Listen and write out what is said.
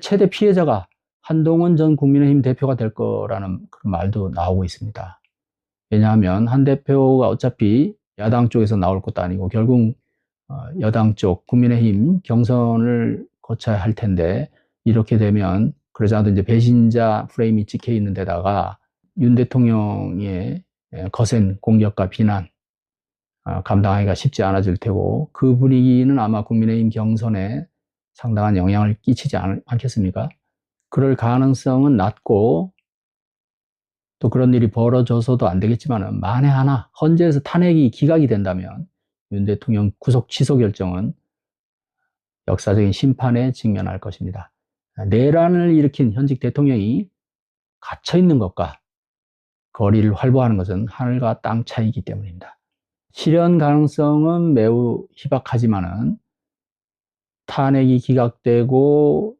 최대 피해자가 한동훈 전 국민의힘 대표가 될 거라는 그런 말도 나오고 있습니다. 왜냐하면 한 대표가 어차피 야당 쪽에서 나올 것도 아니고 결국 어, 여당 쪽 국민의힘 경선을 거쳐야 할 텐데 이렇게 되면 그러지 않아도 이제 배신자 프레임이 찍혀 있는 데다가 윤 대통령의 예, 거센 공격과 비난 아, 감당하기가 쉽지 않아질 테고 그 분위기는 아마 국민의힘 경선에 상당한 영향을 끼치지 않, 않겠습니까? 그럴 가능성은 낮고 또 그런 일이 벌어져서도 안 되겠지만 만에 하나 헌재에서 탄핵이 기각이 된다면 윤 대통령 구속 취소 결정은 역사적인 심판에 직면할 것입니다. 내란을 일으킨 현직 대통령이 갇혀 있는 것과 거리를 활보하는 것은 하늘과 땅 차이기 때문입니다. 실현 가능성은 매우 희박하지만은 탄핵이 기각되고